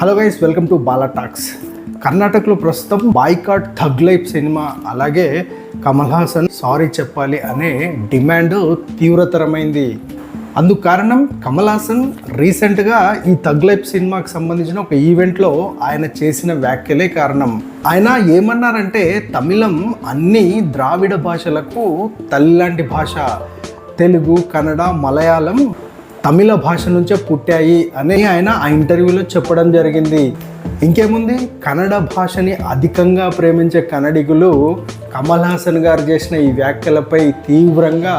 Hello guys welcome to Bala talks కర్ణాటకలో ప్రస్తుతం boycott tug life cinema అలాగే Kamal Haasan sorry చెప్పాలి అనే డిమాండ్ తీవ్రతరమైంది. అందుకు కారణం కమల్ హాసన్ రీసెంట్గా ఈ థగ్ లైఫ్ సినిమాకి సంబంధించిన ఒక ఈవెంట్లో ఆయన చేసిన వ్యాఖ్యలే కారణం. ఆయన ఏమన్నారంటే తమిళం అన్ని ద్రావిడ భాషలకు తల్లిలాంటి భాష. తెలుగు కన్నడ మలయాళం తమిళ భాష నుంచే పుట్టాయి అని ఆయన ఆ ఇంటర్వ్యూలో చెప్పడం జరిగింది. ఇంకేముంది? కన్నడ భాషని అధికంగా ప్రేమించే కన్నడిగులు కమల్ హాసన్ గారు చేసిన ఈ వ్యాఖ్యలపై తీవ్రంగా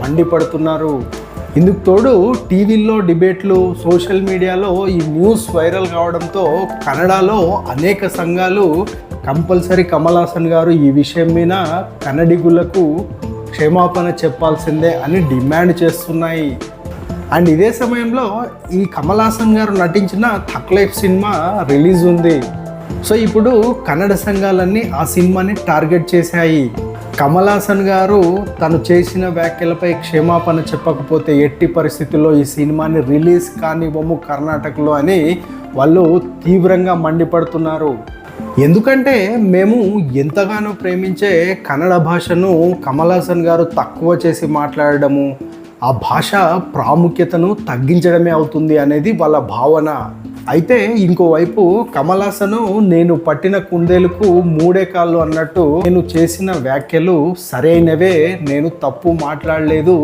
మండిపడుతున్నారు. ఇందుకు తోడు టీవీల్లో డిబేట్లు సోషల్ మీడియాలో ఈ న్యూస్ వైరల్ కావడంతో కన్నడలో అనేక సంఘాలు కంపల్సరీ కమల్ హాసన్ గారు ఈ విషయం మీద కన్నడిగులకు క్షమాపణ చెప్పాల్సిందే అని డిమాండ్ చేస్తున్నాయి. అండ్ ఇదే సమయంలో ఈ కమల్ హాసన్ గారు నటించిన తక్లైఫ్ సినిమా రిలీజ్ ఉంది. సో ఇప్పుడు కన్నడ సంఘాలన్నీ ఆ సినిమాని టార్గెట్ చేశాయి. కమల్ హాసన్ గారు తను చేసిన వ్యాఖ్యలపై క్షమాపణ చెప్పకపోతే ఎట్టి పరిస్థితుల్లో ఈ సినిమాని రిలీజ్ కానివ్వము కర్ణాటకలో అని వాళ్ళు తీవ్రంగా మండిపడుతున్నారు. ఎందుకంటే మేము ఎంతగానో ప్రేమించే కన్నడ భాషను కమల్ హాసన్ గారు తక్కువ చేసి మాట్లాడడము ఆ భాష ప్రాముఖ్యతను తగ్గించడమే అవుతుంది అనేది వాళ్ళ భావన. అయితే ఇంకోవైపు కమలాసను నేను పట్టిన కుందేలకు మూడే కాళ్ళు అన్నట్టు నేను చేసిన వ్యాఖ్యలు సరైనవే నేను తప్పు మాట్లాడలేదు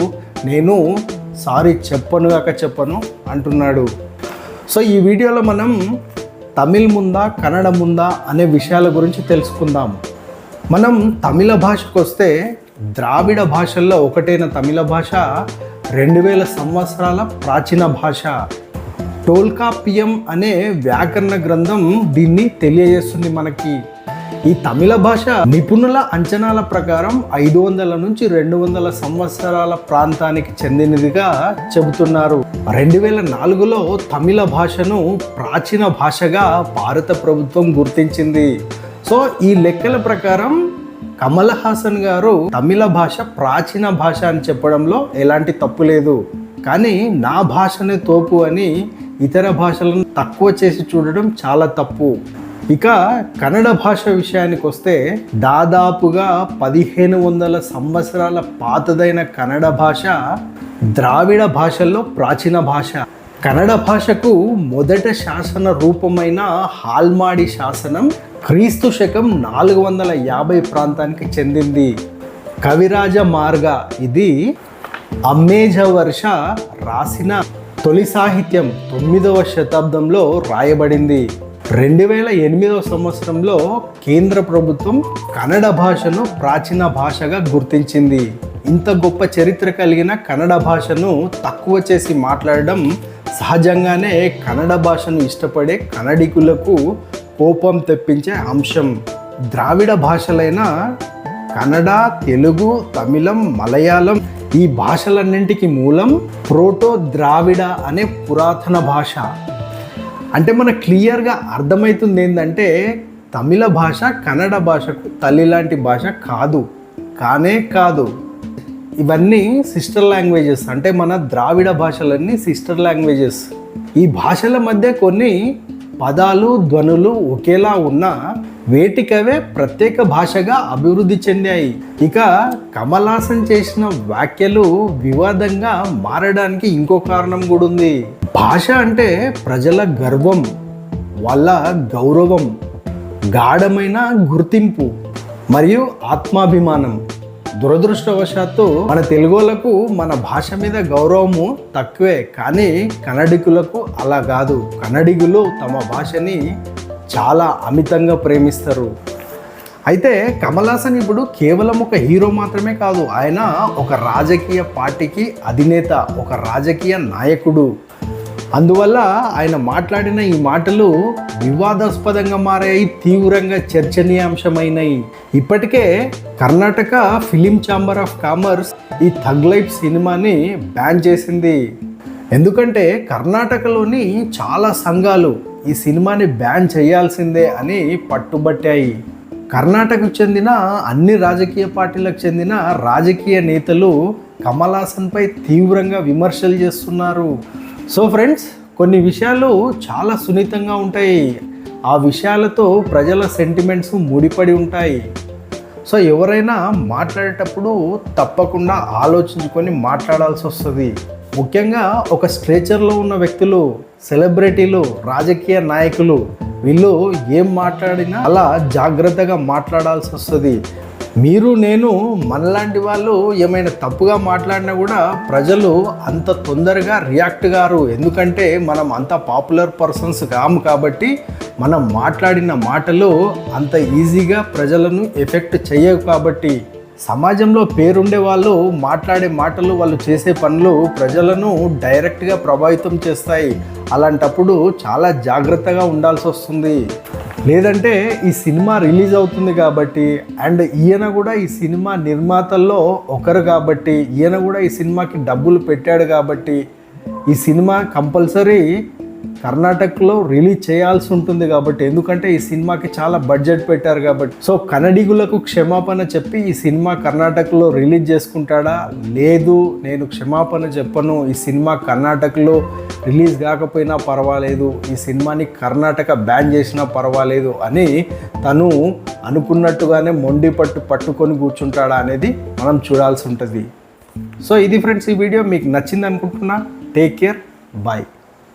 నేను సారీ చెప్పను కాక చెప్పను అంటున్నాడు. సో ఈ వీడియోలో మనం తమిళ్ ముందా కన్నడ ముందా అనే విషయాల గురించి తెలుసుకుందాం. మనం తమిళ భాషకు వస్తే ద్రావిడ భాషల్లో ఒకటైన తమిళ భాష రెండు వేల సంవత్సరాల ప్రాచీన భాష. టోల్కాపియం అనే వ్యాకరణ గ్రంథం దీన్ని తెలియజేస్తుంది మనకి. ఈ తమిళ భాష నిపుణుల అంచనాల ప్రకారం ఐదు వందల నుంచి రెండు వందల సంవత్సరాల ప్రాంతానికి చెందినదిగా చెబుతున్నారు. రెండు వేల నాలుగులో తమిళ భాషను ప్రాచీన భాషగా భారత ప్రభుత్వం గుర్తించింది. సో ఈ లెక్కల ప్రకారం కమల్ హాసన్ గారు తమిళ భాష ప్రాచీన భాష అని చెప్పడంలో ఎలాంటి తప్పు లేదు. కానీ నా భాషనే తోపు అని ఇతర భాషలను తక్కువ చేసి చూడడం చాలా తప్పు. ఇక కన్నడ భాష విషయానికి వస్తే దాదాపుగా పదిహేను వందల సంవత్సరాల పాతదైన కన్నడ భాష ద్రావిడ భాషల్లో ప్రాచీన భాష. కన్నడ భాషకు మొదట శాసన రూపమైన హాల్మాడి శాసనం క్రీస్తు శకం నాలుగు వందల యాభై ప్రాంతానికి చెందింది. కవిరాజ మార్గ. ఇది అమ్మేజ వర్ష రాసిన తొలి సాహిత్యం తొమ్మిదవ శతాబ్దంలో రాయబడింది. రెండు వేల ఎనిమిదవ సంవత్సరంలో కేంద్ర ప్రభుత్వం కన్నడ భాషను ప్రాచీన భాషగా గుర్తించింది. ఇంత గొప్ప చరిత్ర కలిగిన కన్నడ భాషను తక్కువ చేసి మాట్లాడడం సహజంగానే కన్నడ భాషను ఇష్టపడే కన్నడికులకు కోపం తెప్పించే అంశం. ద్రావిడ భాషలైన కన్నడ తెలుగు తమిళం మలయాళం ఈ భాషలన్నింటికి మూలం ప్రోటో ద్రావిడ అనే పురాతన భాష. అంటే మన క్లియర్గా అర్థమవుతుంది ఏంటంటే తమిళ భాష కన్నడ భాషకు తల్లి లాంటి భాష కాదు. కానే కాదు. ఇవన్నీ సిస్టర్ లాంగ్వేజెస్ అంటే మన ద్రావిడ భాషలన్నీ సిస్టర్ లాంగ్వేజెస్ ఈ భాషల మధ్య కొన్ని పదాలు ధ్వనులు ఒకేలా ఉన్నా వేటికవే ప్రత్యేక భాషగా అభివృద్ధి చెందాయి. ఇక కమలాసన్ చేసిన వ్యాఖ్యలు వివాదంగా మారడానికి ఇంకో కారణం కూడా ఉంది భాష అంటే ప్రజల గర్వం వాళ్ళ గౌరవం గాఢమైన గుర్తింపు మరియు ఆత్మాభిమానం. దురదృష్టవశాత్తు మన తెలుగులకు మన భాష మీద గౌరవము తక్కువే కానీ కన్నడికులకు అలా కాదు. కన్నడిగులు తమ భాషని చాలా అమితంగా ప్రేమిస్తారు. అయితే కమల్ హాసన్ ఇప్పుడు కేవలం ఒక హీరో మాత్రమే కాదు ఆయన ఒక రాజకీయ పార్టీకి అధినేత ఒక రాజకీయ నాయకుడు. అందువల్ల ఆయన మాట్లాడిన ఈ మాటలు వివాదాస్పదంగా మారాయి తీవ్రంగా చర్చనీయాంశమైనవి ఇప్పటికే Karnataka film chamber of commerce ఈ థగ్ లైఫ్ సినిమాని బ్యాన్ చేసింది. ఎందుకంటే కర్ణాటకలోని చాలా సంఘాలు ఈ సినిమాని బ్యాన్ చేయాల్సిందే అని పట్టుబట్టాయి. కర్ణాటకకు చెందిన అన్ని రాజకీయ పార్టీలకు చెందిన రాజకీయ నేతలు కమల్ హాసన్పై తీవ్రంగా విమర్శలు చేస్తున్నారు. సో ఫ్రెండ్స్ కొన్ని విషయాలు చాలా సున్నితంగా ఉంటాయి. ఆ విషయాలతో ప్రజల సెంటిమెంట్స్ ముడిపడి ఉంటాయి. సో ఎవరైనా మాట్లాడేటప్పుడు తప్పకుండా ఆలోచించుకొని మాట్లాడాల్సి వస్తుంది. ముఖ్యంగా ఒక స్ట్రేచర్లో ఉన్న వ్యక్తులు సెలబ్రిటీలు రాజకీయ నాయకులు వీళ్ళు ఏం మాట్లాడినా అలా జాగ్రత్తగా మాట్లాడాల్సి వస్తుంది. మీరు నేను మనలాంటి వాళ్ళు ఏమైనా తప్పుగా మాట్లాడినా కూడా ప్రజలు అంత తొందరగా రియాక్ట్ గారు. ఎందుకంటే మనం అంత పాపులర్ పర్సన్స్ కాము కాబట్టి మనం మాట్లాడిన మాటలు అంత ఈజీగా ప్రజలను ఎఫెక్ట్ చేయవు కాబట్టి సమాజంలో పేరుండే వాళ్ళు మాట్లాడే మాటలు వాళ్ళు చేసే పనులు ప్రజలను డైరెక్ట్గా ప్రభావితం చేస్తాయి. అలాంటప్పుడు చాలా జాగ్రత్తగా ఉండాల్సి వస్తుంది. లేదంటే ఈ సినిమా రిలీజ్ అవుతుంది కాబట్టి అండ్ ఈయన కూడా ఈ సినిమా నిర్మాతల్లో ఒకరు కాబట్టి ఈయన కూడా ఈ సినిమాకి డబ్బులు పెట్టాడు కాబట్టి ఈ సినిమా కంపల్సరీ కర్ణాటకలో రిలీజ్ చేయాల్సి ఉంటుంది కాబట్టి ఎందుకంటే ఈ సినిమాకి చాలా బడ్జెట్ పెట్టారు కాబట్టి. సో కన్నడిగులకు క్షమాపణ చెప్పి ఈ సినిమా కర్ణాటకలో రిలీజ్ చేసుకుంటాడా? లేదు నేను క్షమాపణ చెప్పను. ఈ సినిమా కర్ణాటకలో రిలీజ్ కాకపోయినా పర్వాలేదు. ఈ సినిమాని కర్ణాటక బ్యాన్ చేసినా పర్వాలేదు అని తను అనుకున్నట్టుగానే మొండి పట్టు పట్టుకొని కూర్చుంటాడా అనేది మనం చూడాల్సి ఉంటుంది. సో ఇది ఫ్రెండ్స్ ఈ వీడియో. మీకు నచ్చింది అనుకుంటున్నా టేక్ కేర్ బాయ్.